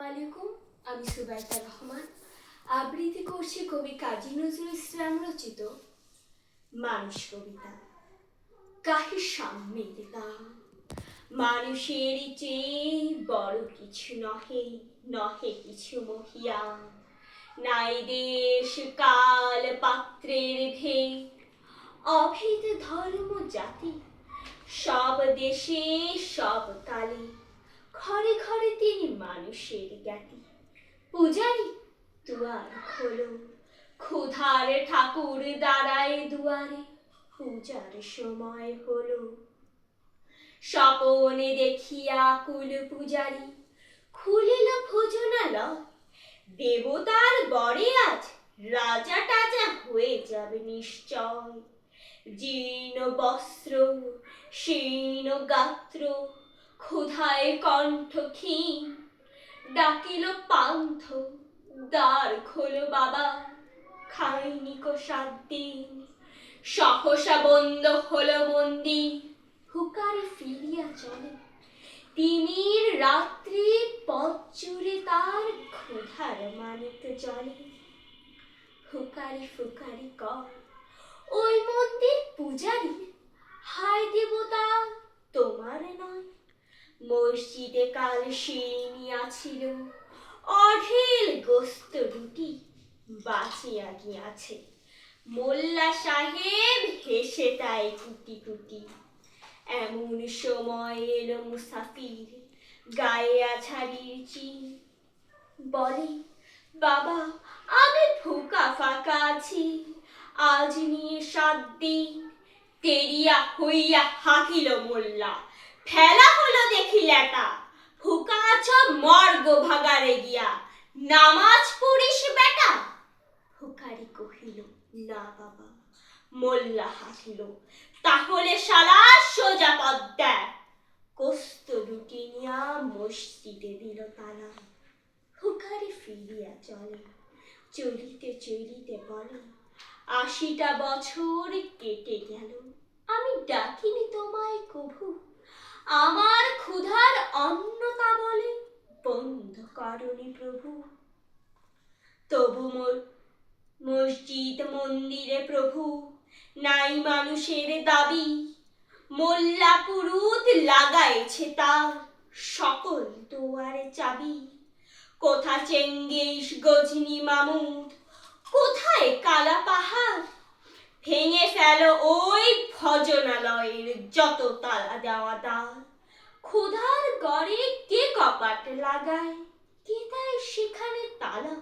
আলাইকুম, আমি সুবাইতা রহমান। আবৃত্তি করছি কবি কাজী নজরুল ইসলাম রচিত মানুষ কবিতা। কাহি সাম্যের মানুষের চেয়ে বড় কিছু নহে নহে কিছু মহিয়া। নাই দেশ কাল পাত্রের ভেদ। অভেদ ধর্ম জাতি, সব দেশে সব কালে ঘরে ঘরে তিনি মানুষের জ্ঞাতি পূজারি, দুয়ার খোলো। ক্ষুধার ঠাকুর দাঁড়ায় দুয়ারে, পূজার সময় হলো। স্বপনে দেখিয়া কুল পূজারি, খুলিল ভোজনালয়। দেবতার বরে আজ রাজা টাজা হয়ে যাবে নিশ্চয়। জীর্ণ বস্ত্র, শীর্ণ গাত্র, ক্ষুধায় কণ্ঠ ক্ষীণ। ডাকিল পান্থ। দ্বার খোলো বাবা খাইনি কো সাত দিন। সহসা বন্ধ হলো মন্দির, হুকারে ফিরিয়া চলে। তিমির রাত্রি পথ জুড়ে তার ক্ষুধার মানিক জলে। হুকারি ফুকারি কর, ওই মন্দির পূজারি হায় দেবতা, তোমার নয়। মসজিদে কাল শিরিনিয়াছিল অঢেল গোস্ত রুটি বাঁচিয়া গিয়াছে। মোল্লা সাহেব হেসে তাই কুটি কুটি। এমন সময় এলো মুসাফির, গায়ে আছাড়ির চিন। বলে, বাবা, আমি ভুকা ফাঁকা আছি। আজ নিয়ে সাত দিন তেরিয়া হইয়া হাকিল মোল্লা। ফেলা হলো দেখি লেটা ভুকা আছ মর্গ ভাগারে গিয়া। নামাজ পড়িস বেটা? হুকারি কহিল, না বাবা। মোল্লা হাসিল, তাহলে শালা সোজা পথ দেখ। কোস্ত রুটি নিয়া মসজিদে দিল তালা হুকারি ফিরিয়া চলে, চলিতে চলিতে বলে, আশিটা বছর কেটে গেল। আমি ডাকিনি তোমায় কভু। আমার ক্ষুধার অন্নতা বলে বন্ধ করনি প্রভু। তবু মোর, মসজিদ মন্দিরে প্রভু, নাই মানুষের দাবি। মোল্লা পুরুত লাগাইছে তার সকল দুয়ারে চাবি। কোথা চেঙ্গিস গজনি মামুদ, কোথায় কালা পাহাড়? ভেঙে ফেলো ওই ভজনালয়ের যত তালা দেওয়া দাল ক্ষুধার গড়ে কে কপাট লাগায়? কে তাই সেখানে তালা?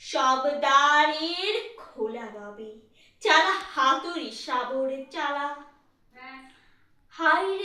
সব দ্বারের খোলা রবে চালা হাতুড়ি সাবরে চালা। হাই রে